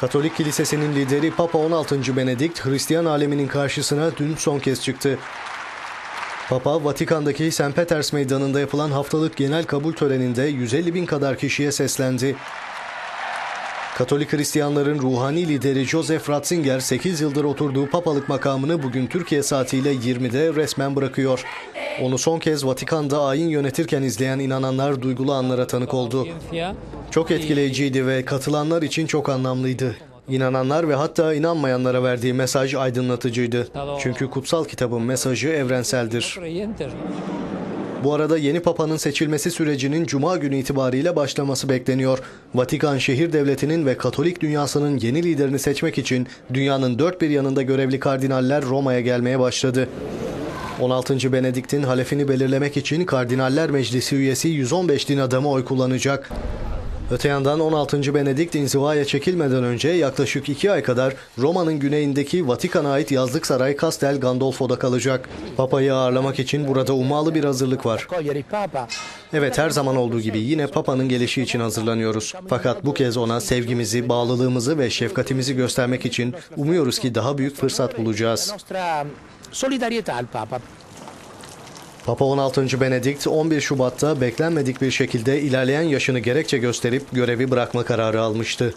Katolik Kilisesi'nin lideri Papa 16. Benedikt Hristiyan aleminin karşısına dün son kez çıktı. Papa, Vatikan'daki St. Peters Meydanı'nda yapılan haftalık genel kabul töreninde 150 bin kadar kişiye seslendi. Katolik Hristiyanların ruhani lideri Joseph Ratzinger 8 yıldır oturduğu papalık makamını bugün Türkiye saatiyle 20'de resmen bırakıyor. Onu son kez Vatikan'da ayin yönetirken izleyen inananlar duygulu anlara tanık oldu. Çok etkileyiciydi ve katılanlar için çok anlamlıydı. İnananlar ve hatta inanmayanlara verdiği mesaj aydınlatıcıydı. Çünkü kutsal kitabın mesajı evrenseldir. Bu arada yeni papanın seçilmesi sürecinin cuma günü itibariyle başlaması bekleniyor. Vatikan şehir devletinin ve Katolik dünyasının yeni liderini seçmek için dünyanın dört bir yanında görevli kardinaller Roma'ya gelmeye başladı. 16. Benedikt'in halefini belirlemek için Kardinaller Meclisi üyesi 115 din adamı oy kullanacak. Öte yandan 16. Benedikt inzivaya çekilmeden önce yaklaşık 2 ay kadar Roma'nın güneyindeki Vatikan'a ait yazlık saray Castel Gandolfo'da kalacak. Papa'yı ağırlamak için burada ummalı bir hazırlık var. Evet her zaman olduğu gibi yine Papa'nın gelişi için hazırlanıyoruz. Fakat bu kez ona sevgimizi, bağlılığımızı ve şefkatimizi göstermek için umuyoruz ki daha büyük fırsat bulacağız. Papa 16. Benedikt 11 Şubat'ta beklenmedik bir şekilde ilerleyen yaşını gerekçe gösterip görevi bırakma kararı almıştı.